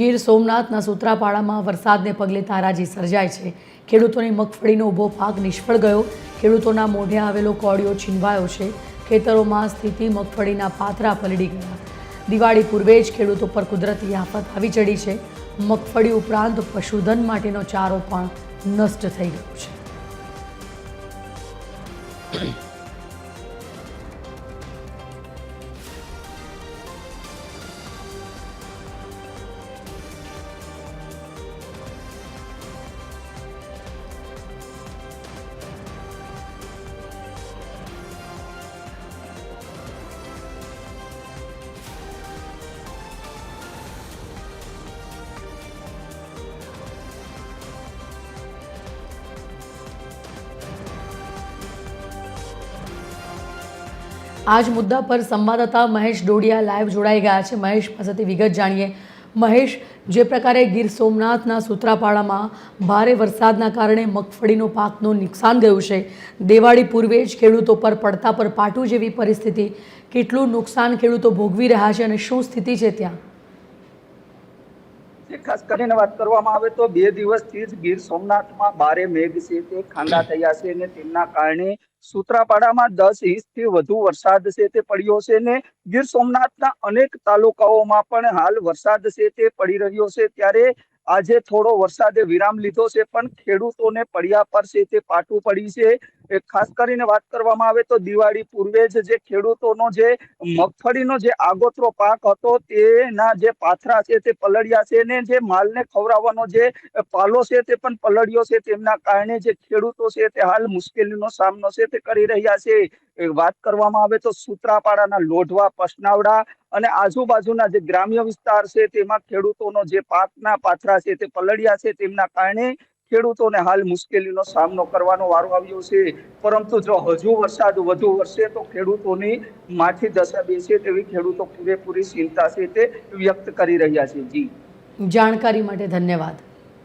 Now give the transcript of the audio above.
ગીર સોમનાથના સૂત્રાપાડામાં વરસાદને પગલે તારાજી સર્જાય છે. ખેડૂતોની મગફળીનો ઊભો પાક નિષ્ફળ ગયો. ખેડૂતોના મોઢે આવેલો કોળિયો છીનવાયો છે. ખેતરોમાં સ્થિતિ મગફળીના પાથરા પલડી ગયા. દિવાળી પૂર્વે જ ખેડૂતો પર કુદરતી આફત આવી ચડી છે. મગફળી ઉપરાંત પશુધન માટેનો ચારો પણ નષ્ટ થઈ ગયો છે. આ જ મુદ્દા પર સંવાદદાતા મહેશ ડોડિયા લાઈવ જોડાઈ ગયા છે. મહેશ, પાસેથી વિગત જાણીએ. મહેશ, જે પ્રકારે ગીર સોમનાથના સુત્રાપાડામાં ભારે વરસાદના કારણે મગફળીનો પાકનું નુકસાન ગયું છે. દિવાળી પૂર્વે જ ખેડૂતો પર પડતા પર પાટું જેવી પરિસ્થિતિ. કેટલું નુકસાન ખેડૂતો ભોગવી રહ્યા છે અને શું સ્થિતિ છે ત્યાં? ખાસ કરીને વાત કરવામાં આવે તો બે દિવસથી જ ગીર સોમનાથમાં બારે મેઘ છે તે ખાંડા થયા છે અને તેમના કારણે સુત્રાપાડામાં દસ ઇંચથી વધુ વરસાદ છે તે પડ્યો છે ને ગીર સોમનાથના અનેક તાલુકાઓમાં પણ હાલ વરસાદ છે તે પડી રહ્યો છે. ત્યારે આજે થોડો વરસાદે વિરામ લીધો છે પણ ખેડૂતોને પડ્યા પર છે તે પાટું પડી છે. ખાસ કરીને વાત કરવામાં આવે તો દિવાળી પૂર્વે જ જે ખેડૂતોનો જે મગફળીનો જે આગોતરો પાક હતો તેના જે પાથરા છે તે પલળ્યા છે ને જે માલને ખવડાવવાનો જે પાલો છે તે પણ પલળ્યો છે તેમના કારણે જે ખેડૂતો છે તે હાલ મુશ્કેલીનો સામનો છે તે કરી રહ્યા છે. વાત કરવામાં આવે તો સૂત્રાપાડાના લોઢવા પસનાવડા અને આજુબાજુના જે ગ્રામ્ય વિસ્તાર છે તેમાં ખેડૂતોનો જે પાકના પાથરા છે તે પલળ્યા છે તેમના કારણે ખેડૂતોને હાલ મુશ્કેલીનો સામનો કરવાનો વારો આવ્યો છે. પરંતુ જો હજુ વરસાદ વધુ વરસે તો ખેડૂતોની માઠી દશા બેસે તેવી ખેડૂતો પૂરેપૂરી ચિંતા છે તે વ્યક્ત કરી રહ્યા છે. જી. જાણકારી માટે ધન્યવાદ.